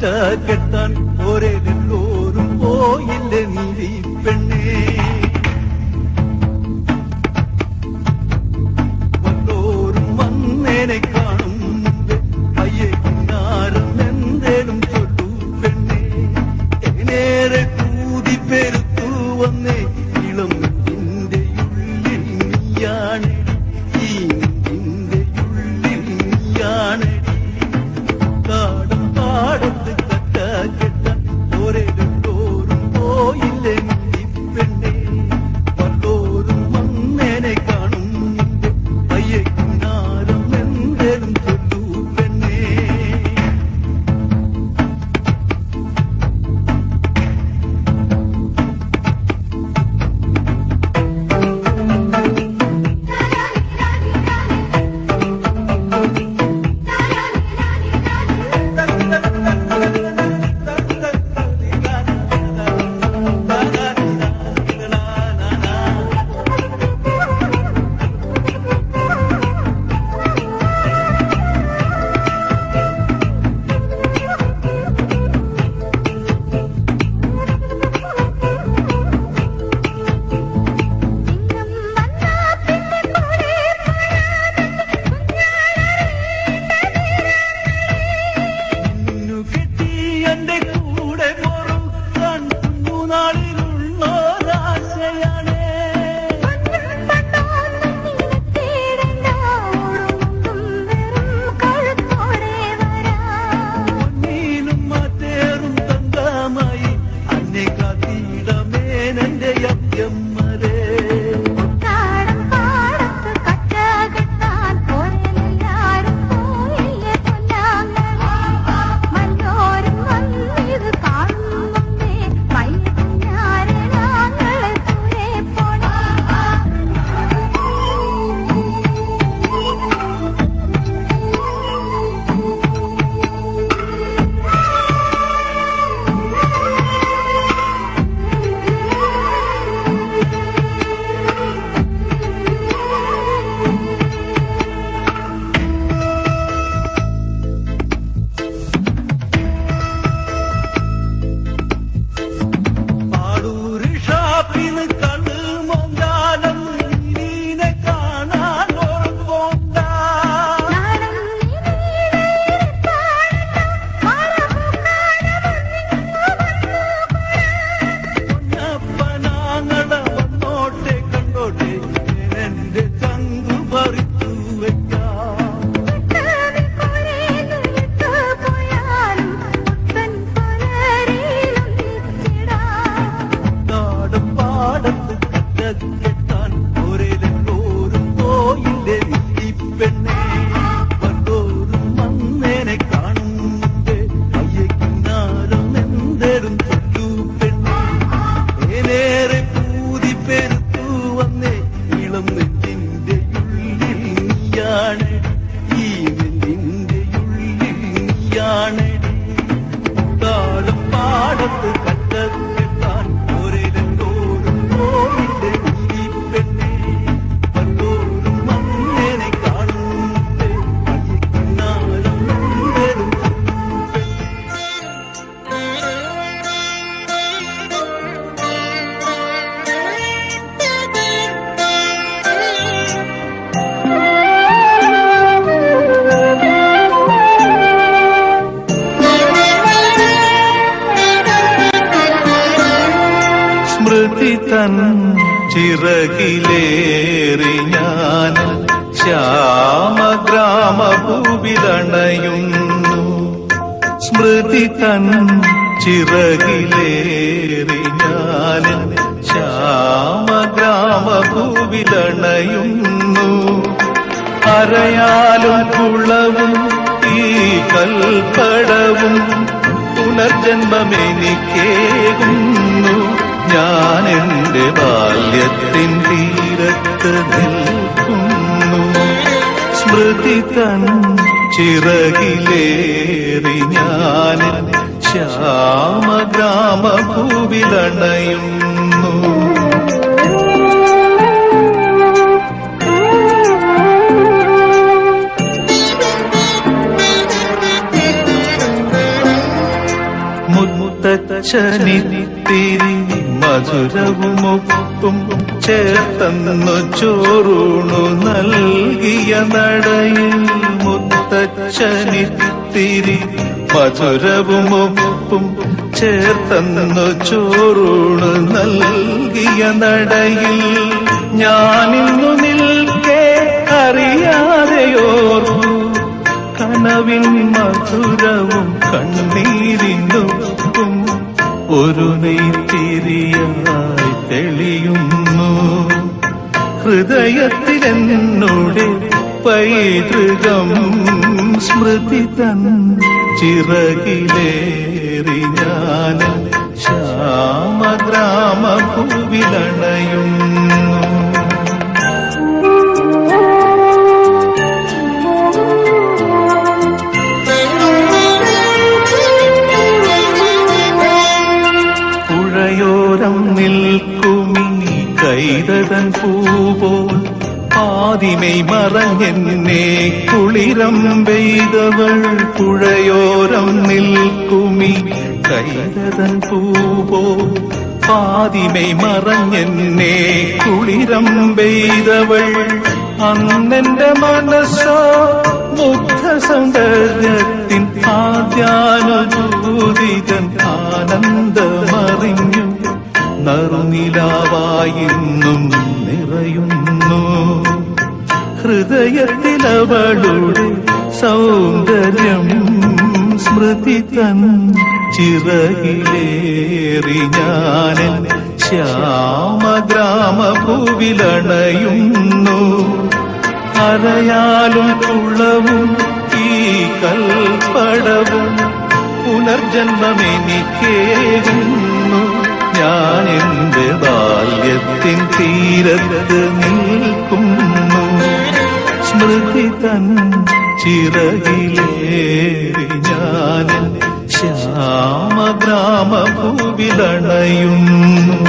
பார்த்தாகத்தான் ஒரெல்லோரும் போயில்லை நீதி பெண்ணே. வல்லோரும் மண்ணெனைக்கு pude. പ്രകൃതി തൻ ചിറകിലേറി ഞാൻ ശ്യാമഗ്രാമഭൂവിലണയുന്നു സ്മൃതി തൻ ചിറകിലേറി ഞാൻ ശ്യാമഗ്രാമഭൂവിലണയുന്നു അരയാലും കുളവും ഈ കൽപ്പടവും പുനർജന്മമെനിക്കേകുന്നു. ഞാൻ ബാല്യത്തിൻ തീരത്ത് നിൽക്കുന്നു. സ്മൃതി തൻ ചിറകിലേറി ഞാൻ ശ്യാമഗ്രാമഭൂവിലണയുന്നു തിരി മധുരവുമൊപ്പും ചേർത്തന്നു ചോറൂണു നൽകിയ നടയിൽ മുത്തച്ഛനിത്തിരി മധുരവുമൊപ്പും ചേർത്തന്നു ചോറൂണു നൽകിയ നടയിൽ ഞാനിന്നു നിൽക്കേ അറിയാതെയോർക്കു കനവിൻ മധുരവും കണ്ണീരിനും ഒരു നെയ്ത്തിരിയായി തെളിയുന്നു. ഹൃദയത്തിലെന്നോട് പൈതൃകം സ്മൃതി തൻ ചിറകിലേറി ഞാൻ ശ്യാമഗ്രാമ ഭൂവിലണയുന്നു പുഴയോരം നിൽക്കുമീ കൈതതൻ പൂപോൽ ആദിമൈ മറഞ്ഞെന്നെ കുളിരം പെയ്തവൾ പുഴയോരം നിൽക്കുമി കൈതതൻ പൂവോ പാതിമൈ മറഞ്ഞെന്നെ കുളിരം പെയ്തവൾ അന്നെന്റെ മനസ്സോ മുഗ്ധ ഹൃദയത്തിലവളുടെ സൗന്ദര്യം സ്മൃതി തൻ ചിറകിലേറി ഞാനൻ ശ്യാമഗ്രാമഭൂവിലണയുന്നു അരയാലും കുളവും ഈ കൽപ്പടവും പുനർജന്മമെനിക്കേകുന്നു. ഞാൻ എന്റെ ബാല്യത്തിൻ തീരത്ത് നിൽക്കുന്നു. സ്മൃതി തൻ ചിറകിലേറി ഞാൻ ശ്യാമഗ്രാമഭൂവിലണയുന്നു